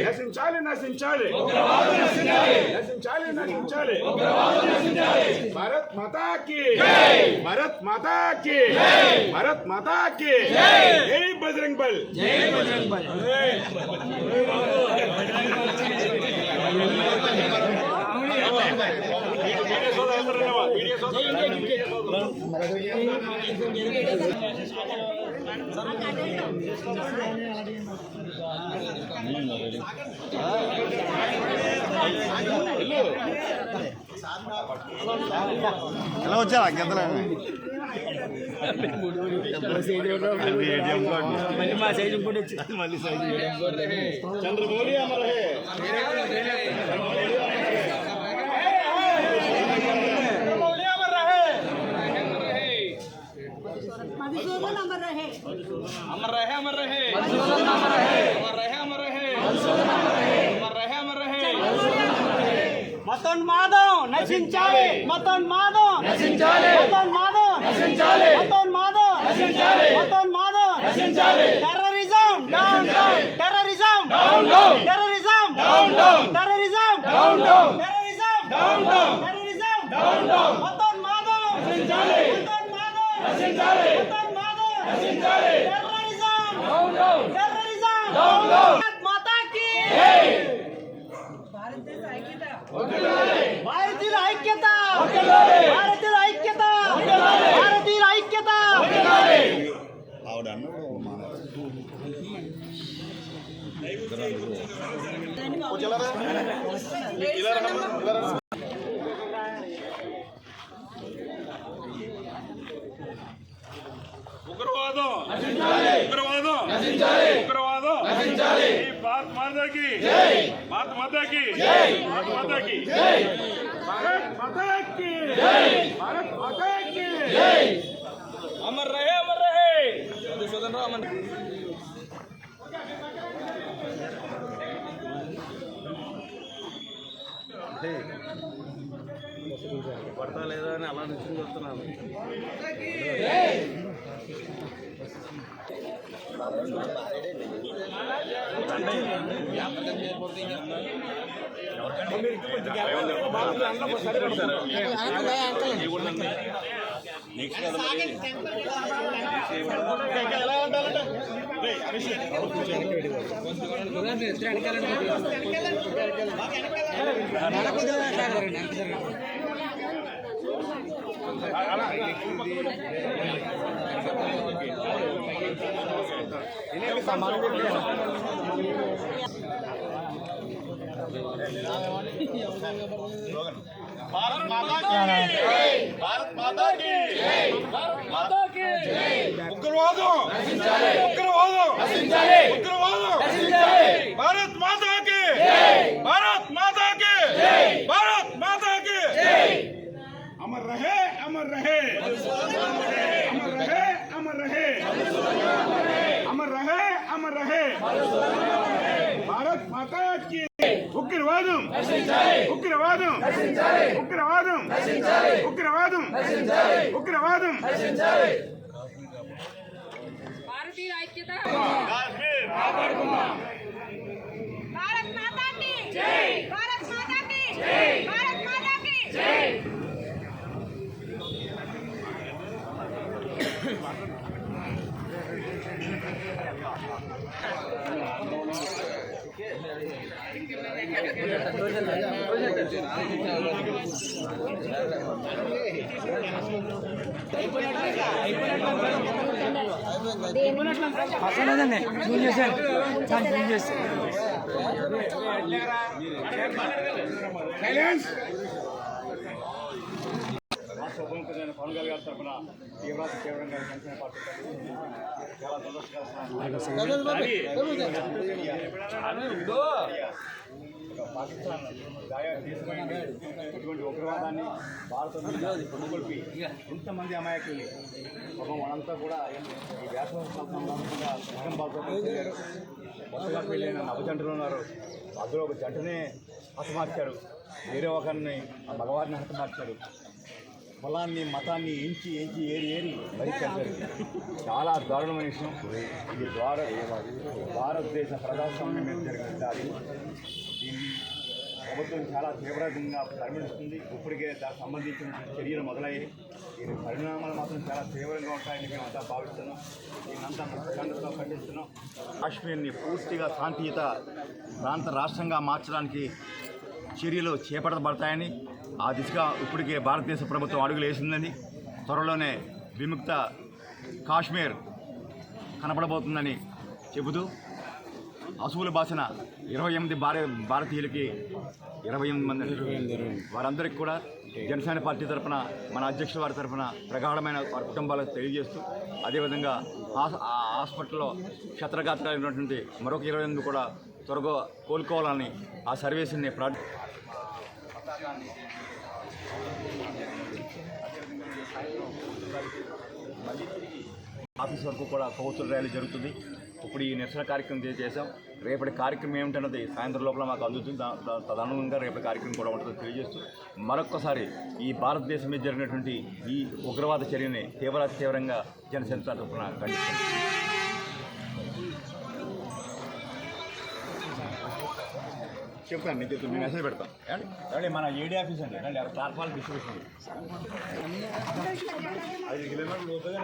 నశించాలి నశించాలి నశించాలి నశించాలి భారత్ మాతా కి భారత్ మాతా కి భారత్ మాతా కి జై బజరంగ్ బల్ జై బజరంగ్ బల్ ఎలా వచ్చారా గెంతలే చంద్రమౌళి అమర్ मधुसूदन अमर रहे अमर रहे अमर रहे अमर रहे अमर रहे अमर रहे अमर रहे మతోన్మాదం నశించాలి మతోన్మాదం నశించాలి మతోన్మాదం నశించాలి మతోన్మాదం నశించాలి మతోన్మాదం నశించాలి terrorism down down terrorism down down terrorism down down terrorism down భారతీయుల ఐక్యత భారతీయుల ఐక్యత భారతీయుల ఐక్యత ఆవిడ అన్నాడు మన ఉగ్రవాదం ఉగ్రవాదం ఉగ్రవాదం माता की। जय। मात माता की। जय। मात माता की। जय। भारत माता की। जय। भारत माता की। जय। अमर रहे अमर रहे। मधुसूदन राम Hey. పడతా లేదా అని అలా నిత్యం చెప్తున్నాను భారత్ భారత్ మాతా భారత్ మాతా ఉగ్రవాదం ఉగ్రవాదం అమర్ రహే అమర్ రహే అమర్ రహే అమర్ రహే అమర్ రహే భారత్ మాతాకి ఉగ్రవాదం ఉగ్రవాదం ఉగ్రవాదం ఉగ్రవాదం ఉగ్రవాదం भारतीय ऐक्यता సైలెన్స్ రాష్ట్ర శుభంకరమైన పవన్ కళ్యాణ్ గారి తరఫున తీవ్ర తీవ్రంగా జనసేన పార్టీ చాలా సంతోషకరమైన పాకిస్తాన్ దాయా దేశమైంది ఇటువంటి ఉగ్రవాదాన్ని భారత కొనుగొల్పి ఎంతమంది అమాయకుల్ని పాపం వాళ్ళంతా కూడా ఈ వేసవ సందర్భంగా విషం కొత్తగా పెళ్ళైన నవజంటలు ఉన్నారు. అందులో ఒక జంటనే హతమార్చారు. వేరే ఒకరిని ఆ మగవారిని హతమార్చారు. కులాన్ని మతాన్ని ఎంచి ఎంచి ఏరి ఏరి చాలా దారుణమైన విషయం. ఇది ద్వార భారతదేశ ప్రజాస్వామ్యం మీద జరిగిన దాడి. దీన్ని ప్రభుత్వం చాలా తీవ్రంగా పరిగణిస్తుంది. ఇప్పటికే దానికి సంబంధించిన చర్యలు మొదలయ్యాయి. దీని పరిణామాలు మాత్రం చాలా తీవ్రంగా ఉంటాయని మేమంతా భావిస్తున్నాం. దీన్నంతా ఖండతో ఖండిస్తున్నాం. కాశ్మీర్ని పూర్తిగా శాంతియుత ప్రాంత రాష్ట్రంగా మార్చడానికి చర్యలు చేపట్టబడతాయని ఆ దిశగా ఇప్పటికే భారతదేశ ప్రభుత్వం అడుగులు వేసిందని త్వరలోనే విముక్త కాశ్మీర్ కనపడబోతుందని చెబుతూ అసువులు భాషన ఇరవై ఎనిమిది భార భారతీయులకి ఇరవై ఎనిమిది మంది వారందరికీ కూడా జనసేన పార్టీ తరఫున మన అధ్యక్షుల వారి తరఫున ప్రగాఢమైన వారి కుటుంబాలకు తెలియజేస్తూ అదేవిధంగా హాస్- ఆ హాస్పిటల్లో క్షత్రఘాతమైనటువంటి మరొక ఇరవై ఎనిమిది కూడా త్వరగా కోలుకోవాలని ఆ సర్వీస్ని ప్రార్థ ఆఫీస్ వరకు కూడా కౌన్సిల్ ర్యాలీ జరుగుతుంది. ఇప్పుడు ఈ నిరసన కార్యక్రమం చేసాం చేశాం రేపటి కార్యక్రమం ఏమిటన్నది సాయంత్రం లోపల మాకు అందుతుంది. తదనుగుణంగా రేపటి కార్యక్రమం కూడా ఉంటుందో తెలియజేస్తూ మరొక్కసారి ఈ భారతదేశం మీద జరిగినటువంటి ఈ ఉగ్రవాద చర్యని తీవ్ర తీవ్రంగా జనసేన తరఫున ఖండిస్తుంది చెప్తాను నేను చెప్తాను నేను మెసేజ్ పెడతాను ఏమండి? మన ఏడీ ఆఫీస్ అండి. రండి అక్కడ ప్లాట్ఫామ్ డిస్ట్రిబ్యూషన్ ఐదు కిలోమీటర్లు లోతుగా